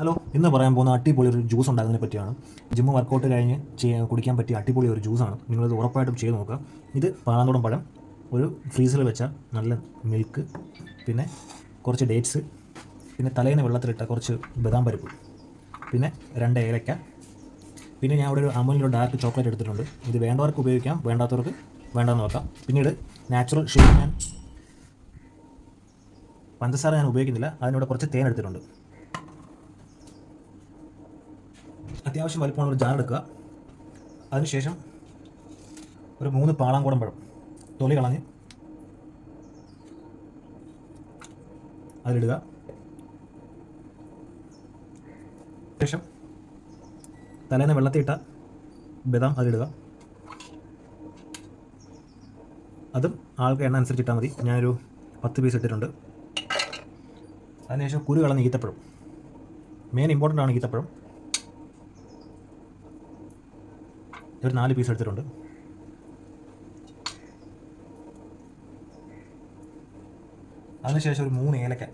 Hello ഇന്ന് പറയാൻ പോകുന്ന അടിപൊളി ഒരു ജ്യൂസ് ഉണ്ടാക്കുന്നതിനെ പറ്റിയാണ്. ജിമ്മ് വർക്കൗട്ട് കഴിഞ്ഞ് ചെയ്യാൻ കുടിക്കാൻ പറ്റിയ അടിപൊളി ഒരു ജ്യൂസാണ് നിങ്ങളിത് ഉറപ്പായിട്ടും ചെയ്ത് നോക്കുക. ഇത് പാറാന്തോടം പഴം ഒരു ഫ്രീസറിൽ വെച്ച നല്ല മിൽക്ക് പിന്നെ കുറച്ച് ഡേറ്റ്സ് പിന്നെ തലേന്ന് വെള്ളത്തിലിട്ട കുറച്ച് ബദാം പരിപ്പ് പിന്നെ രണ്ട് ഏലക്ക പിന്നെ ഞാൻ ഇവിടെ ഒരു അമൂലിന്റെ ഡാർക്ക് ചോക്ലേറ്റ് എടുത്തിട്ടുണ്ട്. ഇത് വേണ്ടവർക്ക് ഉപയോഗിക്കാം വേണ്ടാത്തവർക്ക് വേണ്ടെന്ന് നോക്കാം. പിന്നീട് നാച്ചുറൽ ഷുഗർ ഞാൻ പഞ്ചസാര ഞാൻ ഉപയോഗിക്കുന്നില്ല. അതിനോട് കുറച്ച് തേൻ എടുത്തിട്ടുണ്ട്. അത്യാവശ്യം വലിപ്പമുള്ള ഒരു ജാർ എടുക്കുക. അതിനുശേഷം ഒരു മൂന്ന് പാളാങ്കുടം പഴം തൊലി കളഞ്ഞ് അതിലിടുക. ശേഷം തലേന്ന് വെള്ളത്തിയിട്ട ബദാം അതിലിടുക. അതും ആൾക്ക് എണ്ണ അനുസരിച്ച് ഇട്ടാൽ മതി. ഞാനൊരു പത്ത് പീസ് ഇട്ടിട്ടുണ്ട്. അതിനുശേഷം കുരു കളഞ്ഞ് ഈത്തപ്പഴം. മെയിൻ ഇമ്പോർട്ടന്റ് ആണ് ഈത്തപ്പഴം. ഒരു നാല് പീസ് എടുത്തിട്ടുണ്ട്. അതിനുശേഷം ഒരു മൂന്ന് ഏലക്ക.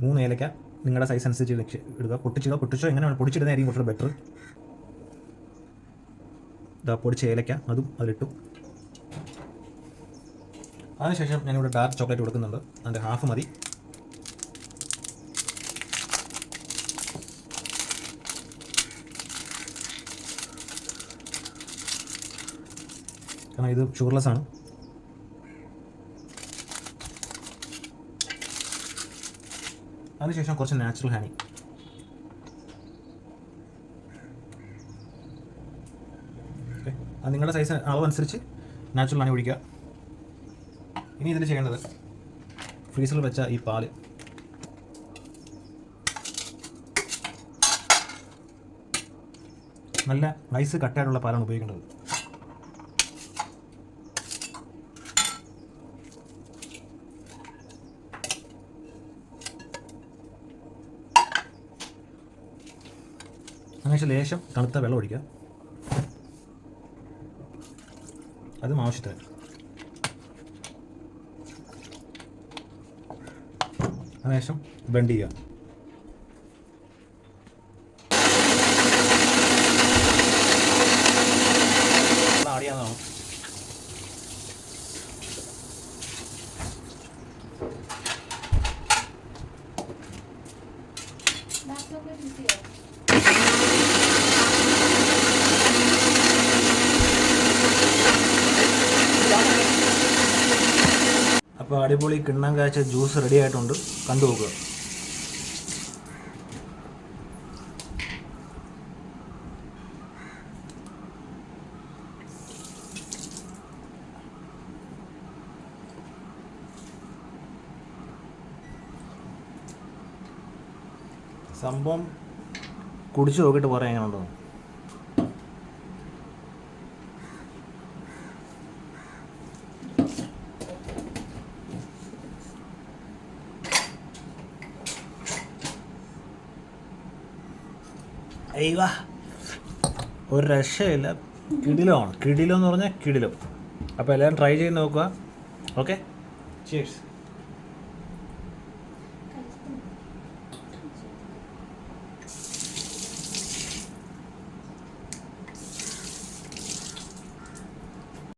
മൂന്ന് ഏലക്ക നിങ്ങളുടെ സൈസ് അനുസരിച്ച് ഇടുക. പൊട്ടിച്ചിടുക. പൊട്ടിച്ചോ എങ്ങനെയാണ്? പൊടിച്ചിടുന്നതായിരിക്കും കുറച്ചുകൂടെ ബെറ്റർ ഇതാ പൊടിച്ച ഏലക്ക അതും അതിലിട്ടു. അതിനുശേഷം ഞാനിവിടെ ഡാർക്ക് ചോക്ലേറ്റ് കൊടുക്കുന്നുണ്ട്. അതിന്റെ ഹാഫ് മതി. കാരണം ഇത് ഷുഗർലെസ് ആണ്. അതിനുശേഷം കുറച്ച് നാച്ചുറൽ ഹണി ഓക്കെ അത് നിങ്ങളുടെ സൈസ് അളവനുസരിച്ച് നാച്ചുറൽ ഹണി ഒഴിക്കുക ഇനി ഇതിൽ ചെയ്യേണ്ടത് ഫ്രീസറിൽ വെച്ച ഈ പാൽ. നല്ല നൈസ് കട്ടായിട്ടുള്ള പാലാണ് ഉപയോഗിക്കേണ്ടത്. അതിനുശേഷം ലേശം തണുത്ത വെള്ളം ഒഴിക്കുക. അതും ആവശ്യത്തിന്. അതിനുശേഷം ബ്ലെൻഡ് ചെയ്യുക. അപ്പോൾ അടിപൊളി കിണ്ണം കാച്ച ജ്യൂസ് റെഡി ആയിട്ടുണ്ട്. കണ്ടു നോക്കുക. സംഭവം കുടിച്ചു നോക്കിയിട്ട് പറയാം എങ്ങനെ ഉണ്ടോ അയ്യവാ ഒരു രക്ഷയില്ല. കിടിലമാണ്. കിടിലം എന്ന് പറഞ്ഞാൽ കിടിലം. അപ്പോൾ എല്ലാവരും ട്രൈ ചെയ്ത് നോക്കുക. Okay chairs